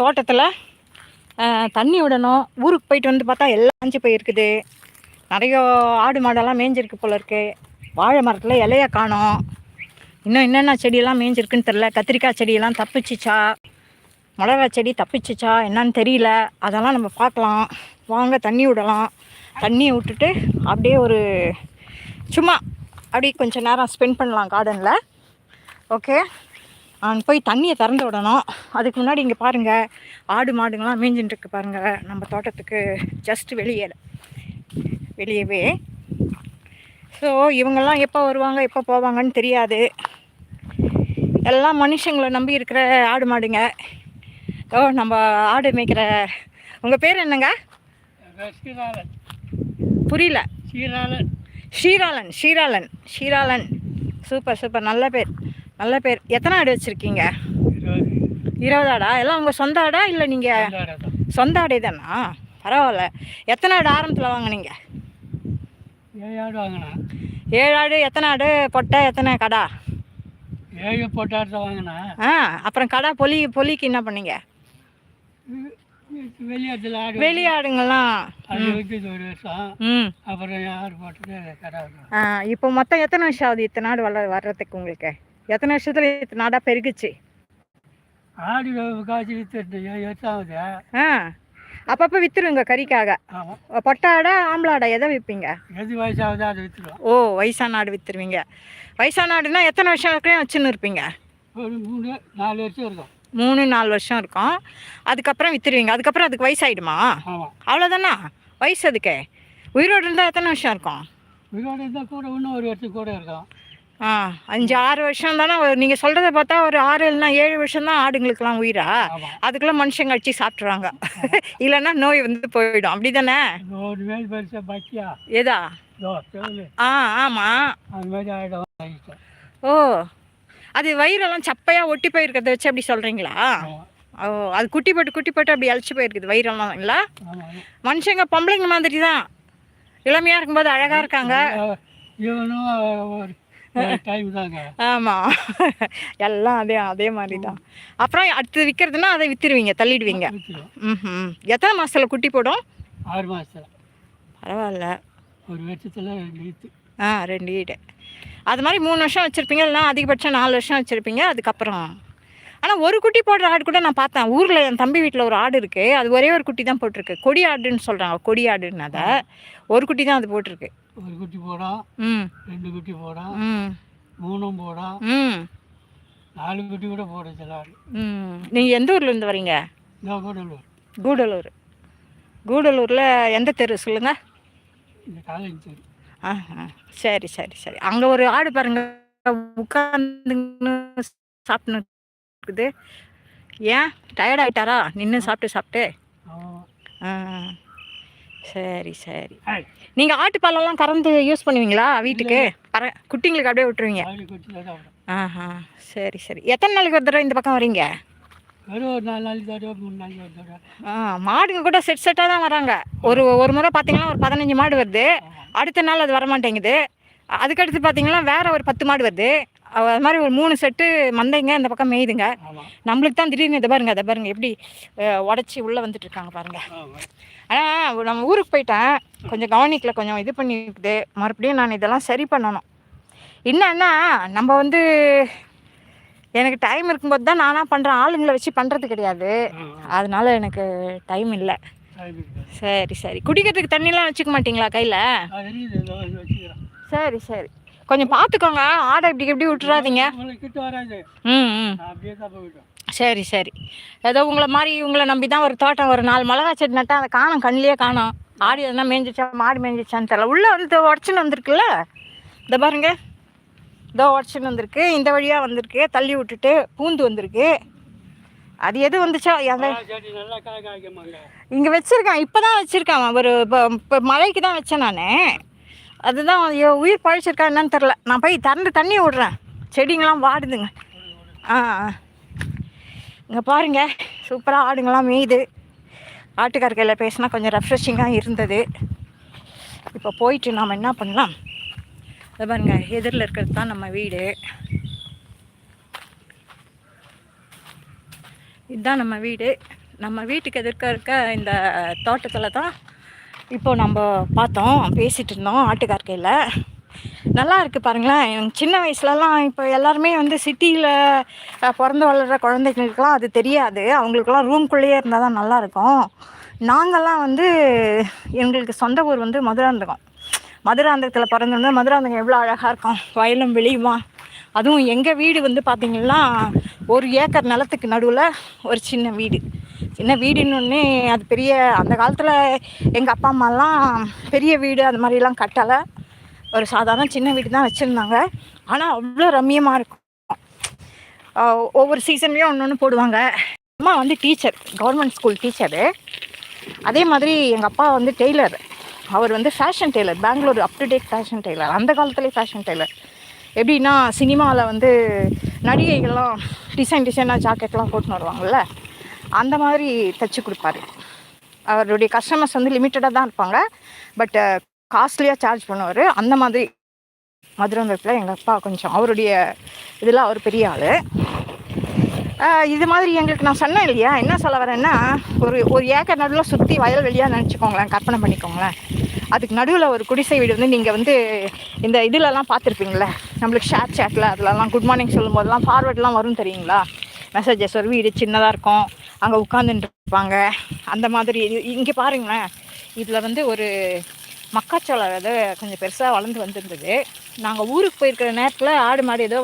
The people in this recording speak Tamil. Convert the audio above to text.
தோட்டத்தில் தண்ணி விடணும். ஊருக்கு போயிட்டு வந்து பார்த்தா எல்லாம் அஞ்சு போயிருக்குது. நிறைய ஆடு மாடெல்லாம் மேய்ஞ்சிருக்கு போல இருக்கு. வாழை மரத்தில் இலைய காணோம். இன்னும் என்னென்ன செடியெல்லாம் மேய்ஞ்சிருக்குன்னு தெரில கத்திரிக்காய் செடியெல்லாம் தப்பிச்சிச்சா? மிளகா செடி தப்பிச்சிச்சா? என்னன்னு தெரியல. அதெல்லாம் நம்ம பார்க்கலாம். வாங்க தண்ணி விடலாம். தண்ணி விட்டுட்டு அப்படியே ஒரு சும்மா அப்படியே கொஞ்சம் நேரம் ஸ்பெண்ட் பண்ணலாம் கார்டனில் ஓகே போய் தண்ணியை திறந்து விடணும். அதுக்கு முன்னாடி இங்கே பாருங்கள் ஆடு மாடுங்கள்லாம் மேய்ஞ்சின்னு இருக்கு பாருங்கள் நம்ம தோட்டத்துக்கு ஜஸ்ட் வெளியே வெளியவே. ஸோ இவங்கெல்லாம் எப்போ வருவாங்க எப்போ போவாங்கன்னு தெரியாது. எல்லாம் மனுஷங்களை நம்பி இருக்கிற ஆடு மாடுங்க. ஓ நம்ம ஆடு மேய்க்கிற உங்கள் பேர் என்னங்க? ஸ்ரீராலன் புரியல. ஸ்ரீராலன் ஷீராலன் ஷீராலன் ஷீராலன் சூப்பர் சூப்பர் நல்ல பேர். நல்ல பேர். எத்தனை ஆடு வச்சுருக்கீங்க? இருபது ஆடா? எல்லாம் உங்கள் சொந்த ஆடா இல்லை நீங்கள் சொந்த ஆடே தானா? பரவாயில்ல. எத்தனை ஆடு ஆரம்பத்தில் வாங்குனீங்க? ஏழு ஆடு வாங்கினேன். ஏழு ஆடு எத்தனை ஆடு? பொட்டை எத்தனை கடா? ஏழு பொட்டாட்டை வாங்கினேன். ஆ அப்புறம் கடா பொலி பொலிக்கு என்ன பண்ணீங்க? வெளியாட்டில் ஆடு வெளி ஆடுங்கள்லாம் அது விற்கிது ஒரு வருஷம். ம். அப்புறம் இப்போ மொத்தம் எத்தனை வருஷம் ஆகுது இத்தனை ஆடு வள வர்றதுக்கு உங்களுக்கு? எத்தனை வருஷத்துல இத்தனை ஆடாக பெருகுச்சு? ஆடு காய்ச்சி வித்துட்டு ஆகுது ஆ. அப்பப்போ விற்றுருங்க கறிக்காக. ஆமாம் பொட்டை ஆடா ஆம்பளை ஆடா எதை விற்பீங்க எது வயசாகுதோ அதை விற்றுருவோம் ஓ வயசான ஆடு விற்றுருவீங்க வயசான ஆடுனா எத்தனை வருஷம் வரைக்கும் வச்சுன்னு இருப்பீங்க? மூணு நாலு வருஷம் இருக்கும். மூணு நாலு வருஷம் இருக்கும். அதுக்கப்புறம் விற்றுருவீங்க அதுக்கப்புறம் அதுக்கு வயசாயிடுமா? அவ்வளோதானா வயசு அதுக்கு உயிரோடு இருந்தால் எத்தனை வருஷம் இருக்கும்? உயிரோடு இருந்தால் கூட இன்னும் ஒரு வருஷம் கூட இருக்கும். ஆ அஞ்சு ஆறு வருஷம் தானே நீங்கள் சொல்கிறத பார்த்தா ஒரு ஆறு இல்லைனா ஏழு வருஷம் தான் ஆடுங்களுக்கெல்லாம் உயிரா? அதுக்குள்ளே மனுஷங்க அடிச்சு சாப்பிட்றாங்க இல்லைன்னா நோய் வந்து போயிடும். அப்படி தானே ஏதா ஆ வாங்கிட்டேன் ஓ அது வயிறெல்லாம் சப்பையாக ஒட்டி போயிருக்கிறத வச்சு அப்படி சொல்கிறீங்களா ஆமாம் ஓ அது குட்டி போட்டு குட்டி போட்டு அப்படி அழிச்சு போயிருக்குது வயிறெல்லாம் இல்லை ஆமாம் மனுஷங்க பொம்பளைங்க மாதிரி தான். இளமையாக இருக்கும்போது அழகாக இருக்காங்க. ஆமாம் எல்லாம் அதே அதே மாதிரி தான் அப்புறம் அடுத்து விற்கிறதுனா அதை விற்றுருவீங்க தள்ளிடுவீங்க. ம் எத்தனை மாதத்தில் குட்டி போடும்? ஆறு மாதத்தில் பரவாயில்ல. ஒரு வருஷத்தில் நீத்து ஆ ரெண்டு வீடு. அது மாதிரி மூணு வருஷம் வச்சுருப்பீங்க இல்லைனா அதிகபட்சம் நாலு வருஷம் வச்சுருப்பீங்க அதுக்கப்புறம். ஆனால் ஒரு குட்டி போடுற ஆடு கூட நான் பார்த்தேன். ஊரில் என் தம்பி வீட்டில் ஒரு ஆடு இருக்குது அது ஒரே ஒரு குட்டி தான் போட்டிருக்கு. கொடி ஆடுன்னு சொல்கிறாங்க கொடி ஆடுன்னு அதை. ஒரு குட்டி தான் அது போட்டிருக்கு. ஒரு குட்டி போடும் ம். ரெண்டு குட்டி போடும் ம். மூணும் போடும் ம். நாலு குட்டி கூட போடும் சில ஆடு நீங்கள் எந்த ஊர்லேருந்து வரீங்க? கூடலூர். கூடலூர். கூடலூரில் எந்த தெரு? சொல்லுங்கள் இந்த காலேஜ் சரி ஆ. சரி சரி சரி. அங்கே ஒரு ஆடு பாருங்க. உட்காந்துன்னு சாப்பிட்னு இருக்குது ஏன்? டயர்ட் ஆயிட்டாரா? நின்று சாப்பிட்டு சாப்பிட்டு. ஆ. சரி சரி. ஏய் நீங்கள் ஆட்டுப்பாலெல்லாம் கறந்து யூஸ் பண்ணுவீங்களா வீட்டுக்கு? பற குட்டிங்களுக்கு அப்படியே விட்டுருவீங்க. ஆஹா சரி சரி. எத்தனை நாளைக்கு ஒரு தடவை இந்த பக்கம் வரீங்க? மாடுங்க கூட செட் செட்டாக தான் வராங்க. ஒரு ஒரு முறை பார்த்தீங்கன்னா ஒரு பதினஞ்சு மாடு வருது. அடுத்த நாள் அது வர மாட்டேங்குது அதுக்கடுத்து பார்த்தீங்கன்னா வேற ஒரு பத்து மாடு வருது. அது மாதிரி ஒரு மூணு செட்டு மந்தைங்க இந்த பக்கம் மேயுதுங்க. நம்மளுக்கு தான் திடீர்னு இதை பாருங்க அதை பாருங்க எப்படி உடச்சி உள்ளே வந்துட்டு இருக்காங்க பாருங்க. ஆனால் நம்ம ஊருக்கு போயிட்டேன். கொஞ்சம் கவனிக்கல கொஞ்சம் இது பண்ணிக்குது. மறுபடியும் நான் இதெல்லாம் சரி பண்ணணும். என்னன்னா நம்ம வந்து எனக்கு டைம் இருக்கும்போது தான் நானாக பண்ணுறேன் ஆளுங்களை வச்சு பண்ணுறது கிடையாது. அதனால எனக்கு டைம் இல்லை. சரி சரி. குடிக்கிறதுக்கு தண்ணிலாம் வச்சுக்க மாட்டீங்களா கையில்? சரி சரி. கொஞ்சம் பார்த்துக்கோங்க ஆடை இப்படி இப்படி விட்டுறாதீங்க. ம் ம். சரி சரி. ஏதோ உங்களை மாதிரி உங்களை நம்பி தான் ஒரு தோட்டம் ஒரு நாலு மிளகா செடி நட்டா அதை காணும் கண்ணிலே காணும். ஆடு எதுனா மேய்ஞ்சிச்சா மாடு மேய்ஞ்சிச்சான்னு தெரியல. உள்ளே வந்து உடச்சின்னு வந்திருக்குல்ல? இந்த பாருங்க. இதோ உடச்சின்னு வந்திருக்கு. இந்த வழியாக வந்திருக்கு. தள்ளி விட்டுட்டு பூந்து வந்திருக்கு. அது எது வந்துச்சோ? அந்த இங்கே வச்சுருக்கேன். இப்போ தான் வச்சுருக்கேன் ஒரு இப்போ மழைக்கு தான் வச்சேன் நான். அதுதான் ஐயோ, உயிர் பழிச்சிருக்கா என்னன்னு தெரில நான் போய் திறந்து தண்ணி விடுறேன். செடிங்கெல்லாம் வாடுதுங்க. ஆ இங்கே பாருங்க சூப்பராக ஆடுங்கள்லாம் மீயுது. ஆட்டுக்கார்கையில் பேசினா கொஞ்சம் ரெஃப்ரெஷிங்காக இருந்தது. இப்போ போயிட்டு நாம் என்ன பண்ணலாம்? அது பாருங்க எதிரில் இருக்கிறது தான் நம்ம வீடு. இதுதான் நம்ம வீடு. நம்ம வீட்டுக்கு எதிர்க்க இருக்க இந்த தோட்டத்தில் தான் இப்போ நம்ம பார்த்தோம் பேசிகிட்டு இருந்தோம் ஆட்டுக்கார்க்கையில் நல்லா இருக்குது பாருங்களேன். எனக்கு சின்ன வயசுலலாம் இப்போ எல்லாருமே வந்து சிட்டியில் பிறந்து வளர்கிற குழந்தைங்களுக்குலாம் அது தெரியாது. அவங்களுக்குலாம் ரூம்குள்ளேயே இருந்தால் தான் நல்லாயிருக்கும் நாங்கள்லாம் வந்து எங்களுக்கு சொந்த ஊர் வந்து மதுராந்தகம். மதுராந்தகத்தில் பிறந்திருந்தா மதுராந்தகம் எவ்வளோ அழகாக இருக்கும். வயலும் வெளியுமா. அதுவும் எங்கள் வீடு வந்து பார்த்திங்கன்னா ஒரு ஏக்கர் நிலத்துக்கு நடுவில் ஒரு சின்ன வீடு. சின்ன வீடுன்னு அது பெரிய அந்த காலத்தில் எங்கள் அப்பா அம்மாலாம் பெரிய வீடு அது மாதிரிலாம் கட்டலை. ஒரு சாதாரண சின்ன வீடு தான் வச்சுருந்தாங்க. ஆனால் அவ்வளோ ரம்மியமாக இருக்கும். ஒவ்வொரு சீசன்லேயும் ஒன்று ஒன்று போடுவாங்க. அம்மா வந்து டீச்சர் கவர்மெண்ட் ஸ்கூல் டீச்சரு. அதே மாதிரி எங்கள் அப்பா வந்து டெய்லர். அவர் வந்து fashion tailor Bangalore up to date fashion tailor. அந்த காலத்துலேயே ஃபேஷன் டெய்லர். எப்படின்னா சினிமாவில் வந்து நடிகைகள்லாம் டிசைன் டிசைனாக ஜாக்கெட்லாம் போட்டுன்னு வருவாங்கள்ல அந்த மாதிரி தைச்சி கொடுப்பாரு. அவருடைய கஸ்டமர்ஸ் வந்து லிமிட்டடாக தான் இருப்பாங்க. பட் காஸ்ட்லியாக சார்ஜ் பண்ணுவார். அந்த மாதிரி மதுரங்கத்தில் எங்கள் அப்பா கொஞ்சம் அவருடைய இதில் அவர் பெரிய ஆள். இது மாதிரி எங்களுக்கு நான் சொன்னேன் இல்லையா? என்ன சொல்ல வரேன்னா ஒரு ஒரு ஏக்கர் நடுவில் சுற்றி வயல் வெளியாக நினச்சிக்கோங்களேன் கற்பனை பண்ணிக்கோங்களேன். அதுக்கு நடுவில் ஒரு குடிசை வீடு வந்து நீங்கள் வந்து இந்த இதிலலாம் பார்த்துருப்பீங்களே நம்மளுக்கு ஷேர் சேட்டில் அதிலலாம் குட் மார்னிங் சொல்லும் போதெல்லாம் ஃபார்வர்ட்லாம் வரும் தெரியுங்களா? மெசேஜஸ் ஒரு வீடு சின்னதாக இருக்கும். அங்கே உட்காந்துட்டு இருப்பாங்க அந்த மாதிரி இங்கே பாருங்களேன். இதில் வந்து ஒரு மக்காச்சோளம் விதை கொஞ்சம் பெருசாக வளர்ந்து வந்திருந்தது. நாங்கள் ஊருக்கு போயிருக்கிற நேரத்தில் ஆடு மாடு ஏதோ